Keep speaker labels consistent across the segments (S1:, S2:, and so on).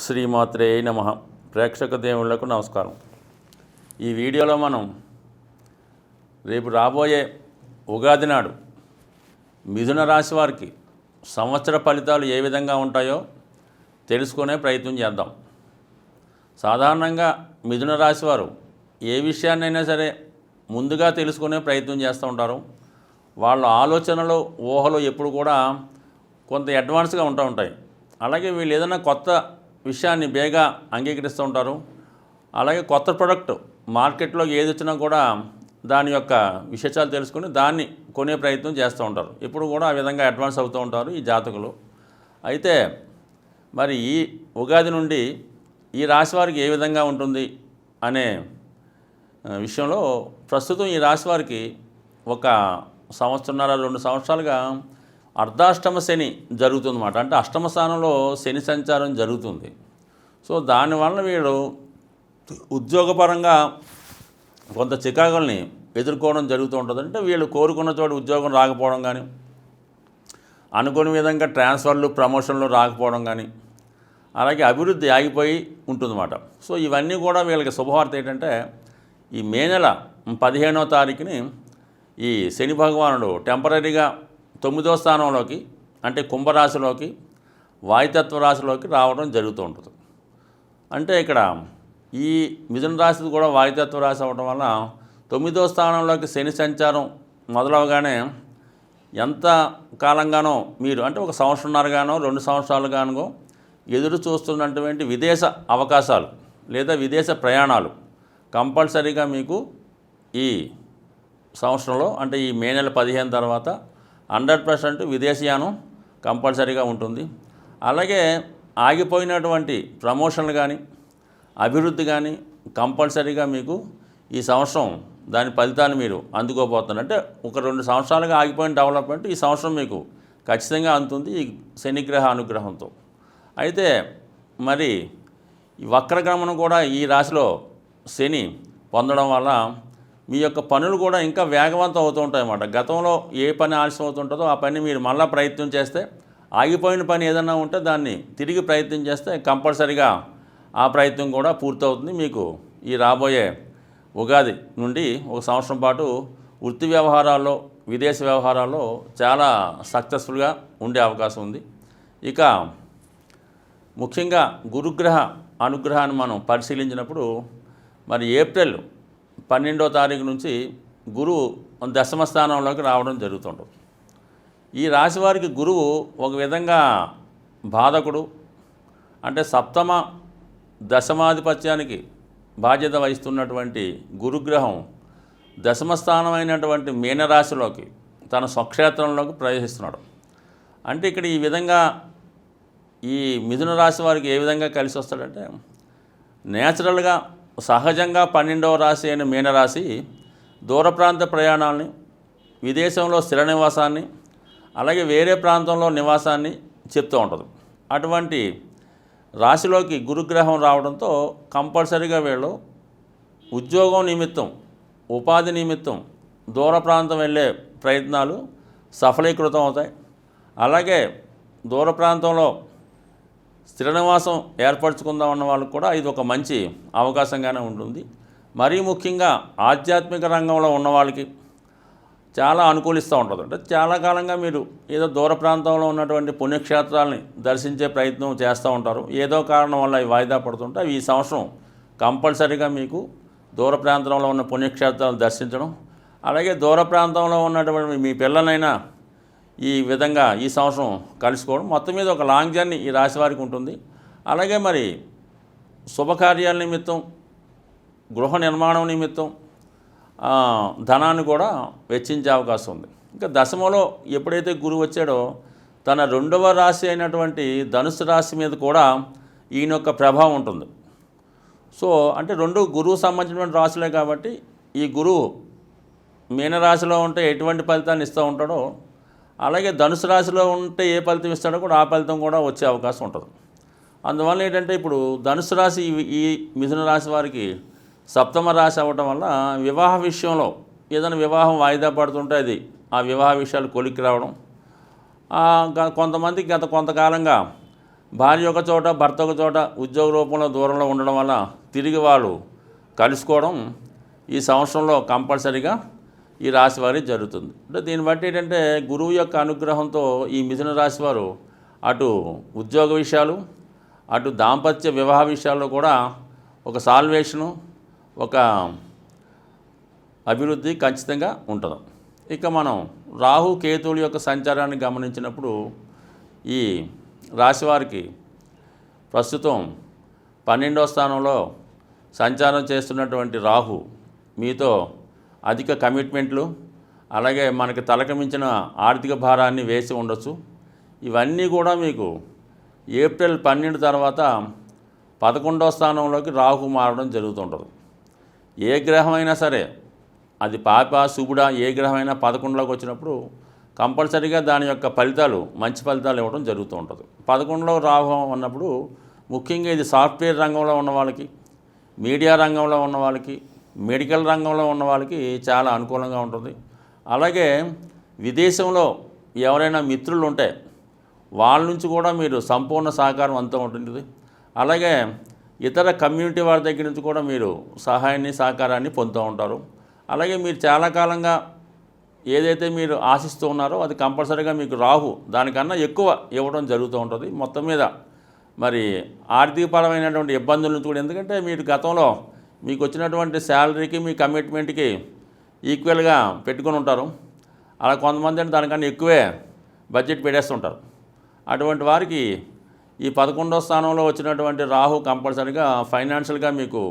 S1: శ్రీమాత్రే నమ. ప్రేక్షక దేవుళ్ళకు నమస్కారం. ఈ వీడియోలో మనం రేపు రాబోయే ఉగాది నాడు మిథున రాశి వారికి సంవత్సర ఫలితాలు ఏ విధంగా ఉంటాయో తెలుసుకునే ప్రయత్నం చేద్దాం. సాధారణంగా మిథున రాశి వారు ఏ విషయాన్నైనా సరే ముందుగా తెలుసుకునే ప్రయత్నం చేస్తూ ఉంటారు. వాళ్ళ ఆలోచనలు ఊహలు ఎప్పుడు కూడా కొంత అడ్వాన్స్గా ఉంటూ ఉంటాయి. అలాగే వీళ్ళు ఏదైనా కొత్త విషయాన్ని బేగా అంగీకరిస్తూ ఉంటారు. అలాగే కొత్త ప్రొడక్ట్ మార్కెట్లోకి ఏది వచ్చినా కూడా దాని యొక్క విశేషాలు తెలుసుకుని దాన్ని కొనే ప్రయత్నం చేస్తూ ఉంటారు. ఇప్పుడు కూడా ఆ విధంగా అడ్వాన్స్ అవుతూ ఉంటారు ఈ జాతకులు. అయితే మరి ఈ ఉగాది నుండి ఈ రాశి వారికి ఏ విధంగా ఉంటుంది అనే విషయంలో ప్రస్తుతం ఈ రాశి వారికి ఒక సంవత్సరంన్నర రెండు సంవత్సరాలుగా అర్ధాష్టమ శని జరుగుతుందన్నమాట. అంటే అష్టమ స్థానంలో శని సంచారం జరుగుతుంది. సో దానివలన వీళ్ళు ఉద్యోగపరంగా కొంత చికాకుల్ని ఎదుర్కోవడం జరుగుతూ ఉంటుంది. అంటే వీళ్ళు కోరుకున్న చోటు ఉద్యోగం రాకపోవడం కానీ అనుకునే విధంగా ట్రాన్స్ఫర్లు ప్రమోషన్లు రాకపోవడం కానీ అలాగే అభివృద్ధి ఆగిపోయి ఉంటుందన్నమాట. సో ఇవన్నీ కూడా వీళ్ళకి శుభవార్త ఏంటంటే ఈ మే నెల పదిహేనవ తారీఖుని ఈ శని భగవానుడు టెంపరీగా తొమ్మిదో స్థానంలోకి అంటే కుంభరాశిలోకి వాయుతత్వ రాశిలోకి రావడం జరుగుతూ ఉంటుంది. అంటే ఇక్కడ ఈ మిథున రాశి కూడా వాయుతత్వ రాశి అవ్వడం వల్ల తొమ్మిదో స్థానంలోకి శని సంచారం మొదలవగానే ఎంత కాలంగానో మీరు అంటే ఒక సంవత్సరంన్నరగానో రెండు సంవత్సరాలుగానో ఎదురు చూస్తున్నటువంటి విదేశ అవకాశాలు లేదా విదేశ ప్రయాణాలు కంపల్సరీగా మీకు ఈ సంవత్సరంలో అంటే ఈ మే నెల పదిహేను తర్వాత హండ్రెడ్ పర్సెంట్ విదేశీయానం కంపల్సరీగా ఉంటుంది. అలాగే ఆగిపోయినటువంటి ప్రమోషన్లు కానీ అభివృద్ధి కానీ కంపల్సరీగా మీకు ఈ సంవత్సరం దాని ఫలితాన్ని మీరు అందుకోబోతున్నారు. అంటే ఒక రెండు సంవత్సరాలుగా ఆగిపోయిన డెవలప్మెంట్ ఈ సంవత్సరం మీకు ఖచ్చితంగా అందుతుంది ఈ శనిగ్రహ అనుగ్రహంతో. అయితే మరి ఈ వక్రగమనం కూడా ఈ రాశిలో శని పొందడం వల్ల మీ యొక్క పనులు కూడా ఇంకా వేగవంతం అవుతూ ఉంటాయన్నమాట. గతంలో ఏ పని ఆలస్యం అవుతుంటుందో ఆ పని మీరు మళ్ళీ ప్రయత్నం చేస్తే ఆగిపోయిన పని ఏదైనా ఉంటే దాన్ని తిరిగి ప్రయత్నం చేస్తే కంపల్సరిగా ఆ ప్రయత్నం కూడా పూర్తవుతుంది. మీకు ఈ రాబోయే ఉగాది నుండి ఒక సంవత్సరం పాటు వృత్తి వ్యవహారాల్లో విదేశ వ్యవహారాల్లో చాలా సక్సెస్ఫుల్గా ఉండే అవకాశం ఉంది. ఇక ముఖ్యంగా గురుగ్రహ అనుగ్రహాన్ని మనం పరిశీలించినప్పుడు మరి ఏప్రిల్ పన్నెండో తారీఖు నుంచి గురువు దశమ స్థానంలోకి రావడం జరుగుతుంటుంది ఈ రాశి వారికి గురువు ఒక విధంగా బాధకుడు. అంటే సప్తమ దశమాధిపత్యానికి బాధ్యత వహిస్తున్నటువంటి గురుగ్రహం దశమస్థానమైనటువంటి మీనరాశిలోకి తన స్వక్షేత్రంలోకి ప్రవేశిస్తున్నాడు. అంటే ఇక్కడ ఈ విధంగా ఈ మిథున రాశి వారికి ఏ విధంగా కలిసి వస్తాడంటే నేచురల్గా సహజంగా పన్నెండవ రాశి అయిన మీనరాశి దూర ప్రాంత ప్రయాణాలని విదేశంలో స్థిర నివాసాన్ని అలాగే వేరే ప్రాంతంలో నివాసాన్ని చెప్తూ ఉంటుంది. అటువంటి రాశిలోకి గురుగ్రహం రావడంతో కంపల్సరీగా వీళ్ళు ఉద్యోగం నిమిత్తం ఉపాధి నిమిత్తం దూర ప్రాంతం వెళ్ళే ప్రయత్నాలు సఫలీకృతం అవుతాయి. అలాగే దూర ప్రాంతంలో స్థిర నివాసం ఏర్పరచుకుందాం అన్న వాళ్ళకు కూడా ఇది ఒక మంచి అవకాశంగానే ఉంటుంది. మరీ ముఖ్యంగా ఆధ్యాత్మిక రంగంలో ఉన్న వాళ్ళకి చాలా అనుకూలిస్తూ ఉంటుంది. అంటే చాలా కాలంగా మీరు ఏదో దూర ప్రాంతంలో ఉన్నటువంటి పుణ్యక్షేత్రాలని దర్శించే ప్రయత్నం చేస్తూ ఉంటారు. ఏదో కారణం వల్ల అవి వాయిదా పడుతుంటే అవి ఈ సంవత్సరం కంపల్సరీగా మీకు దూర ప్రాంతంలో ఉన్న పుణ్యక్షేత్రాలను దర్శించడం అలాగే దూర ప్రాంతంలో ఉన్నటువంటి మీ పిల్లలైనా ఈ విధంగా ఈ సంవత్సరం కలుసుకోవడం మొత్తం మీద ఒక లాంగ్ జర్నీ ఈ రాశి వారికి ఉంటుంది. అలాగే మరి శుభకార్యాల నిమిత్తం గృహ నిర్మాణం నిమిత్తం ధనాన్ని కూడా వెచ్చించే అవకాశం ఉంది. ఇంకా దశమలో ఎప్పుడైతే గురువు వచ్చాడో తన రెండవ రాశి అయినటువంటి ధనుసు రాశి మీద కూడా ఈయన యొక్క ప్రభావం ఉంటుంది. సో అంటే రెండు గురువు సంబంధించినటువంటి రాశులే కాబట్టి ఈ గురువు మీనరాశిలో ఉంటే ఎటువంటి ఫలితాన్ని ఇస్తూ ఉంటాడో అలాగే ధనుసు రాశిలో ఉంటే ఏ ఫలితం ఇస్తాడో కూడా ఆ ఫలితం కూడా వచ్చే అవకాశం ఉంటుంది. అందువల్ల ఏంటంటే ఇప్పుడు ధనుసు రాశి ఈ- మిథున రాశి వారికి సప్తమ రాశి అవ్వటం వల్ల వివాహ విషయంలో ఏదైనా వివాహం వాయిదా పడుతుంటే అది ఆ వివాహ విషయాలు కొలిక్కి రావడం. కొంతమంది గత కొంతకాలంగా భార్య ఒక చోట భర్త ఒక చోట ఉద్యోగ రూపంలో దూరంలో ఉండడం వల్ల తిరిగి వాళ్ళు కలుసుకోవడం ఈ సంవత్సరంలో కంపల్సరీగా ఈ రాశి వారికి జరుగుతుంది. అంటే దీన్ని బట్టి ఏంటంటే గురువు యొక్క అనుగ్రహంతో ఈ మిథున రాశి వారు అటు ఉద్యోగ విషయాలు అటు దాంపత్య వివాహ విషయాల్లో కూడా ఒక సాల్వేషను ఒక అభివృద్ధి ఖచ్చితంగా ఉంటుంది. ఇక మనం రాహు కేతువుల యొక్క సంచారాన్ని గమనించినప్పుడు ఈ రాశివారికి ప్రస్తుతం పన్నెండో స్థానంలో సంచారం చేస్తున్నటువంటి రాహు మీతో అధిక కమిట్మెంట్లు అలాగే మనకి తలకమించిన ఆర్థిక భారాన్ని వేసి ఉండొచ్చు. ఇవన్నీ కూడా మీకు ఏప్రిల్ పన్నెండు తర్వాత పదకొండవ స్థానంలోకి రాహు మారడం జరుగుతుంటుంది. ఏ గ్రహమైనా సరే అది పాప శుభుడ ఏ గ్రహమైనా పదకొండులోకి వచ్చినప్పుడు కంపల్సరీగా దాని యొక్క ఫలితాలు మంచి ఫలితాలు ఇవ్వడం జరుగుతూ ఉంటుంది పదకొండులో రాహు ఉన్నప్పుడు ముఖ్యంగా ఇది సాఫ్ట్వేర్ రంగంలో ఉన్న వాళ్ళకి మీడియా రంగంలో ఉన్న వాళ్ళకి మెడికల్ రంగంలో ఉన్న వాళ్ళకి చాలా అనుకూలంగా ఉంటుంది. అలాగే విదేశంలో ఎవరైనా మిత్రులు ఉంటే వాళ్ళ నుంచి కూడా మీరు సంపూర్ణ సహకారం అంతా ఉంటుంది. అలాగే ఇతర కమ్యూనిటీ వారి దగ్గర నుంచి కూడా మీరు సహాయాన్ని సహకారాన్ని పొందుతూ ఉంటారు. అలాగే మీరు చాలా కాలంగా ఏదైతే మీరు ఆశిస్తూ ఉన్నారో అది కంపల్సరీగా మీకు రాహు దానికన్నా ఎక్కువ ఇవ్వడం జరుగుతూ ఉంటుంది. మొత్తం మీద మరి ఆర్థికపరమైనటువంటి ఇబ్బందుల నుంచి కూడా ఎందుకంటే మీరు గతంలో మీకు వచ్చినటువంటి శాలరీకి మీ కమిట్మెంట్కి ఈక్వల్గా పెట్టుకొని ఉంటారు. అలా కొంతమంది అంటే దానికన్నా ఎక్కువే బడ్జెట్ పెట్టేస్తుంటారు. అటువంటి వారికి ఈ పదకొండో స్థానంలో వచ్చినటువంటి రాహు కంపల్సరీగా ఫైనాన్షియల్గా మీకు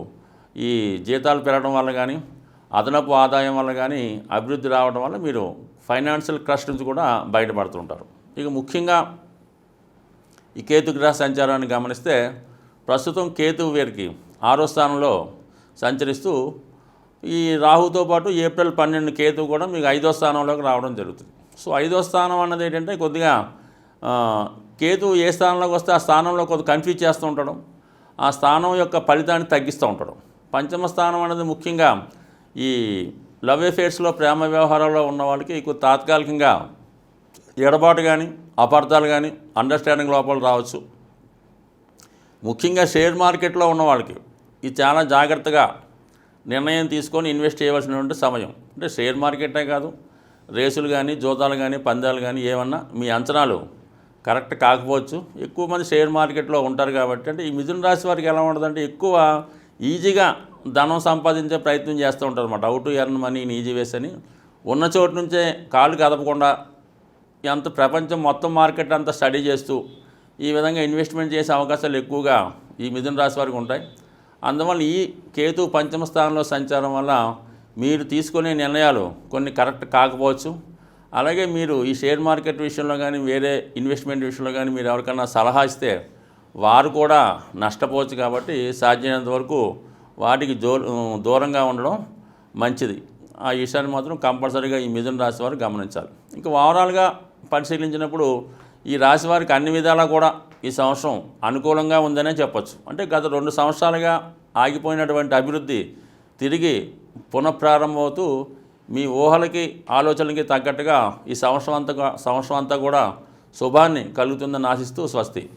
S1: ఈ జీతాలు పెరగడం వల్ల కానీ అదనపు ఆదాయం వల్ల కానీ అభివృద్ధి రావడం వల్ల మీరు ఫైనాన్షియల్ క్రష్ నుంచి కూడా బయటపడుతుంటారు. ఇక ముఖ్యంగా ఈ కేతు గ్రహ సంచారాన్ని గమనిస్తే ప్రస్తుతం కేతు వీరికి ఆరో స్థానంలో సంచరిస్తూ ఈ రాహుతో పాటు ఏప్రిల్ పన్నెండు కేతు కూడా మీకు ఐదో స్థానంలోకి రావడం జరుగుతుంది. సో ఐదో స్థానం అన్నది ఏంటంటే కొద్దిగా కేతు ఏ స్థానంలోకి వస్తే ఆ స్థానంలో కొద్ది కన్ఫ్యూజ్ చేస్తూ ఉండడం ఆ స్థానం యొక్క ఫలితాన్ని తగ్గిస్తూ ఉండడం పంచమ స్థానం అనేది ముఖ్యంగా ఈ లవ్ అఫేర్స్లో ప్రేమ వ్యవహారాల్లో ఉన్న వాళ్ళకి కొద్ది తాత్కాలికంగా ఎడబాటు కానీ అపార్థాలు కానీ అండర్స్టాండింగ్ లోపాలు రావచ్చు. ముఖ్యంగా షేర్ మార్కెట్లో ఉన్న వాళ్ళకి ఇది చాలా జాగ్రత్తగా నిర్ణయం తీసుకొని ఇన్వెస్ట్ చేయవలసినటువంటి సమయం. అంటే షేర్ మార్కెటే కాదు రేసులు కానీ జోతాలు కానీ పందాలు కానీ ఏమన్నా మీ అంచనాలు కరెక్ట్ కాకపోవచ్చు. ఎక్కువ మంది షేర్ మార్కెట్లో ఉంటారు కాబట్టి అంటే ఈ మిథున రాశి వారికి ఎలా ఉంటుందంటే ఎక్కువ ఈజీగా ధనం సంపాదించే ప్రయత్నం చేస్తూ ఉంటారు అనమాట out earn money easy ways అని. ఉన్న చోటు నుంచే కాళ్ళు కదపకుండా అంత ప్రపంచం మొత్తం మార్కెట్ అంతా స్టడీ చేస్తూ ఈ విధంగా ఇన్వెస్ట్మెంట్ చేసే అవకాశాలు ఎక్కువగా ఈ మిథున రాశి వారికి ఉంటాయి. అందువల్ల ఈ కేతు పంచమ స్థానంలో సంచారం వల్ల మీరు తీసుకునే నిర్ణయాలు కొన్ని కరెక్ట్ కాకపోవచ్చు. అలాగే మీరు ఈ షేర్ మార్కెట్ విషయంలో కానీ వేరే ఇన్వెస్ట్మెంట్ విషయంలో కానీ మీరు ఎవరికైనా సలహా ఇస్తే వారు కూడా నష్టపోవచ్చు కాబట్టి సాధ్యమైనంత వరకు వాటికి జో దూరంగా ఉండడం మంచిది. ఆ విషయాన్ని మాత్రం కంపల్సరీగా ఈ మిథున రాశి వారు గమనించాలి. ఇంకా ఓవరాల్గా పరిశీలించినప్పుడు ఈ రాశి వారికి అన్ని విధాలా కూడా ఈ సంవత్సరం అనుకూలంగా ఉందనే చెప్పొచ్చు. అంటే గత రెండు సంవత్సరాలుగా ఆగిపోయినటువంటి అభివృద్ధి తిరిగి పునఃప్రారంభమవుతూ మీ ఊహలకి ఆలోచనలకి తగ్గట్టుగా ఈ సంవత్సరం అంతా సంవత్సరం అంతా కూడా శుభాన్ని కలుగుతుందని ఆశిస్తూ స్వస్తి.